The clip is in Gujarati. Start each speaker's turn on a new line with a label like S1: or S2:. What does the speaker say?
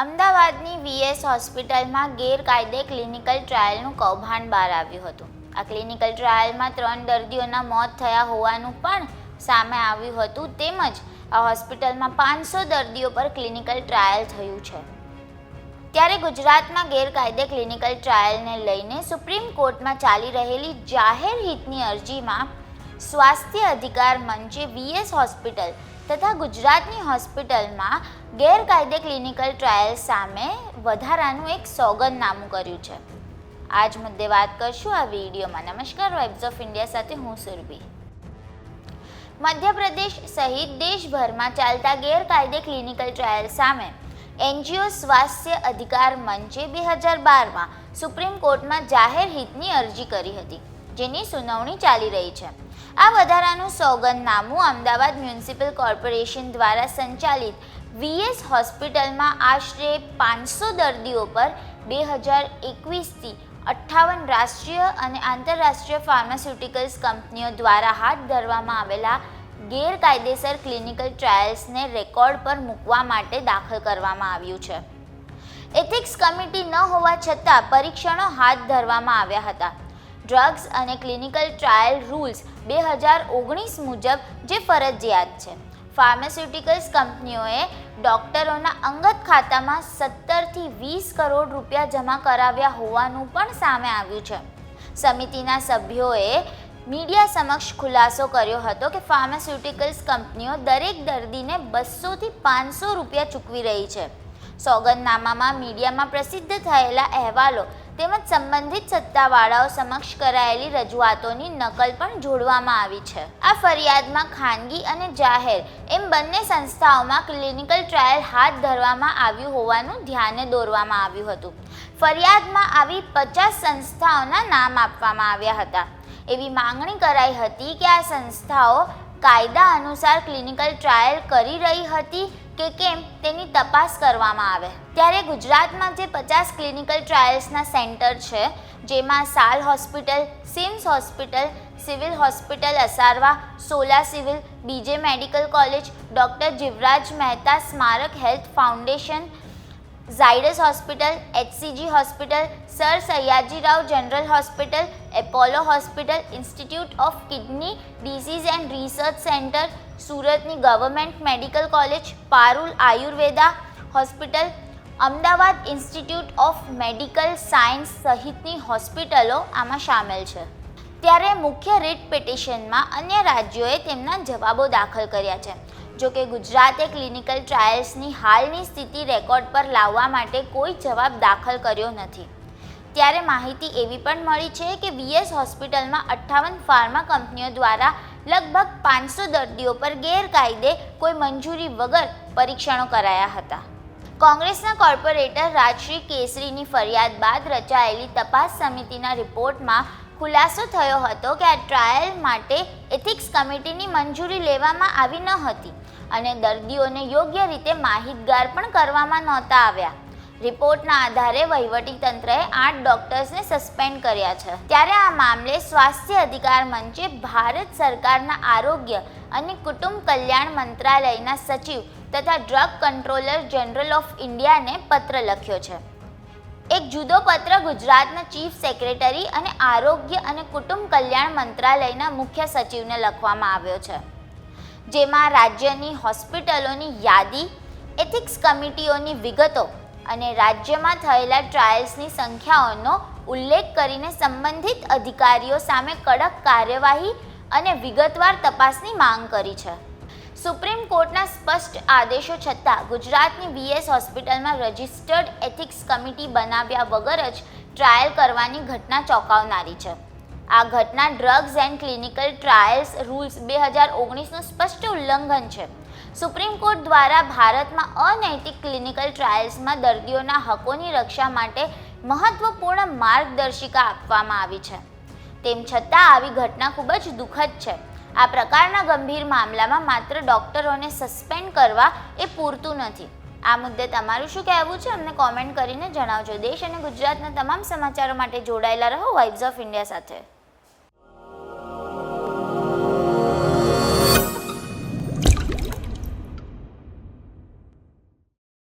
S1: અમદાવાદની વીએસ હોસ્પિટલમાં ગેરકાયદે ક્લિનિકલ ટ્રાયલનું કૌભાંડ બહાર આવ્યું હતું. આ ક્લિનિકલ ટ્રાયલમાં ત્રણ દર્દીઓના મોત થયા હોવાનું પણ સામે આવ્યું હતું. તેમજ આ હોસ્પિટલમાં પાંચસો દર્દીઓ પર ક્લિનિકલ ટ્રાયલ થયું છે. ત્યારે ગુજરાતમાં ગેરકાયદે ક્લિનિકલ ટ્રાયલને લઈને સુપ્રીમ કોર્ટમાં ચાલી રહેલી જાહેર હિતની અરજીમાં સ્વાસ્થ્ય અધિકાર મંચે વીએસ હોસ્પિટલ તથા ગુજરાતની હોસ્પિટલમાં ગેરકાયદે ક્લિનિકલ ટ્રાયલ સામે વધારાનું એક સોગંદનામું કર્યું છે. આજ મુદ્દે વાત કરશું આ વિડીયોમાં. નમસ્કાર વાઇબ્સ ઓફ ઇન્ડિયા સાથે હું સુરભી. મધ્યપ્રદેશ સહિત દેશભરમાં ચાલતા ગેરકાયદે ક્લિનિકલ ટ્રાયલ સામે એનજીઓ સ્વાસ્થ્ય અધિકાર મંચે બે હજાર બારમાં સુપ્રીમ કોર્ટમાં જાહેર હિતની અરજી કરી હતી, જેની સુનાવણી ચાલી રહી છે. આ વધારાનું સોગંદનામું અમદાવાદ મ્યુનિસિપલ કોર્પોરેશન દ્વારા સંચાલિત વીએસ હોસ્પિટલમાં આશરે પાંચસો દર્દીઓ પર બે હજાર એકવીસથી અઠ્ઠાવન રાષ્ટ્રીય અને આંતરરાષ્ટ્રીય ફાર્માસ્યુટિકલ્સ કંપનીઓ દ્વારા હાથ ધરવામાં આવેલા ગેરકાયદેસર ક્લિનિકલ ટ્રાયલ્સને રેકોર્ડ પર મૂકવા માટે દાખલ કરવામાં આવ્યું છે. એથિક્સ કમિટી ન હોવા છતાં પરીક્ષણો હાથ ધરવામાં આવ્યા હતા. ડ્રગ્સ અને ક્લિનિકલ ટ્રાયલ રૂલ્સ બે હજાર ઓગણીસ મુજબ જે ફરજિયાત છે. ફાર્માસ્યુટિકલ્સ કંપનીઓએ ડોક્ટરોના અંગત ખાતામાં સત્તરથી વીસ કરોડ રૂપિયા જમા કરાવ્યા હોવાનું પણ સામે આવ્યું છે. સમિતિના સભ્યોએ મીડિયા સમક્ષ ખુલાસો કર્યો હતો કે ફાર્માસ્યુટિકલ્સ કંપનીઓ દરેક દર્દીને બસોથી પાંચસો રૂપિયા ચૂકવી રહી છે. સોગંદનામામાં મીડિયામાં પ્રસિદ્ધ થયેલા અહેવાલો તેમજ સંબંધિત સત્તાવાળાઓ સમક્ષ કરાયેલી રજૂઆતોની નકલ પણ જોડવામાં આવી છે. આ ફરિયાદમાં ખાનગી અને જાહેર એમ બંને સંસ્થાઓમાં ક્લિનિકલ ટ્રાયલ હાથ ધરવામાં આવ્યું હોવાનું ધ્યાને દોરવામાં આવ્યું હતું. ફરિયાદમાં આવી પચાસ સંસ્થાઓના નામ આપવામાં આવ્યા હતા. એવી માંગણી કરાઈ હતી કે આ સંસ્થાઓ કાયદા અનુસાર ક્લિનિકલ ટ્રાયલ કરી રહી હતી કે કેમ તેની તપાસ કરવામાં આવે. ત્યારે ગુજરાતમાં જે પચાસ ક્લિનિકલ ટ્રાયલ્સના સેન્ટર છે, જેમાં Sal hospital, CIMS hospital, civil hospital Asarwa, Sola civil, BJ medical college, doctor Jivraj Mehta સ્મારક health foundation Zydus hospital, HCG hospital, sir Sayajirao general hospital, Apollo hospital, institute of kidney disease and research centre, સુરતની government medical college, Parul Ayurveda hospital, Ahmedabad institute of medical science સહિતની હોસ્પિટલો આમાં સામેલ છે. ત્યારે મુખ્ય રીટ પિટિશનમાં અન્ય રાજ્યોએ તેમના જવાબો દાખલ કર્યા છે. જો કે ગુજરાતે ક્લિનિકલ ટ્રાયલ્સની હાલની સ્થિતિ રેકોર્ડ પર લાવવા માટે કોઈ જવાબ દાખલ કર્યો નથી. ત્યારે માહિતી એવી પણ મળી છે કે વીએસ હોસ્પિટલમાં અઠ્ઠાવન ફાર્મા કંપનીઓ દ્વારા લગભગ પાંચસો દર્દીઓ પર ગેરકાયદે કોઈ મંજૂરી વગર પરીક્ષણો કરાયા હતા. કોંગ્રેસના કોર્પોરેટર રાજશ્રી કેસરીની ફરિયાદ બાદ રચાયેલી તપાસ સમિતિના રિપોર્ટમાં ખુલાસો થયો હતો કે આ ટ્રાયલ માટે એથિક્સ કમિટીની મંજૂરી લેવામાં આવી ન હતી અને દર્દીઓને યોગ્ય રીતે માહિતગાર પણ કરવામાં નહોતા આવ્યા. રિપોર્ટના આધારે વહીવટીતંત્રએ આઠ ડોક્ટર્સને સસ્પેન્ડ કર્યા છે. ત્યારે આ મામલે સ્વાસ્થ્ય અધિકાર મંચે ભારત સરકારના આરોગ્ય અને કુટુંબ કલ્યાણ મંત્રાલયના સચિવ તથા ડ્રગ કંટ્રોલર જનરલ ઓફ ઇન્ડિયાને પત્ર લખ્યો છે. એક જુદો પત્ર ગુજરાતના ચીફ સેક્રેટરી અને આરોગ્ય અને કુટુંબ કલ્યાણ મંત્રાલયના મુખ્ય સચિવને લખવામાં આવ્યો છે. જેમાં રાજ્યની હોસ્પિટલોની યાદી એથિક્સ કમિટીઓની વિગતો અને રાજ્યમાં થયેલા ટ્રાયલ્સની સંખ્યાઓનો ઉલ્લેખ કરીને સંબંધિત અધિકારીઓ સામે કડક કાર્યવાહી અને વિગતવાર તપાસની માંગ કરી છે. સુપ્રીમ કોર્ટના સ્પષ્ટ આદેશો છતાં ગુજરાતની વીએસ હોસ્પિટલમાં રજિસ્ટર્ડ એથિક્સ કમિટી બનાવ્યા વગર જ ટ્રાયલ કરવાની ઘટના ચોંકાવનારી છે. આ ઘટના drugs and clinical trials rules બે હજાર ઓગણીસનું સ્પષ્ટ ઉલ્લંઘન છે. સુપ્રીમ કોર્ટ દ્વારા ભારતમાં અનૈતિક ક્લિનિકલ ટ્રાયલ્સમાં દર્દીઓના હકોની રક્ષા માટે મહત્વપૂર્ણ માર્ગદર્શિકા આપવામાં આવી છે. તેમ છતાં આવી ઘટના ખૂબ જ દુઃખદ છે. આ પ્રકારના ગંભીર મામલામાં માત્ર ડોક્ટરોને સસ્પેન્ડ કરવા એ પૂરતું નથી. આ મુદ્દે તમારું શું કહેવું છે અમને કોમેન્ટ કરીને જણાવજો. દેશ અને ગુજરાતના તમામ સમાચારો માટે જોડાયેલા રહો વાઇબ્સ ઓફ ઇન્ડિયા સાથે.